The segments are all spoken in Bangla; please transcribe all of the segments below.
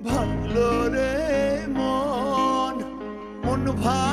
ভাঙল রে মন মন ভাঙ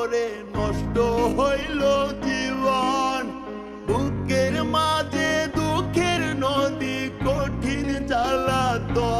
করে নষ্ট হইল জীবন। বুকের মাঝে দুঃখের নদী কঠিন চালাতো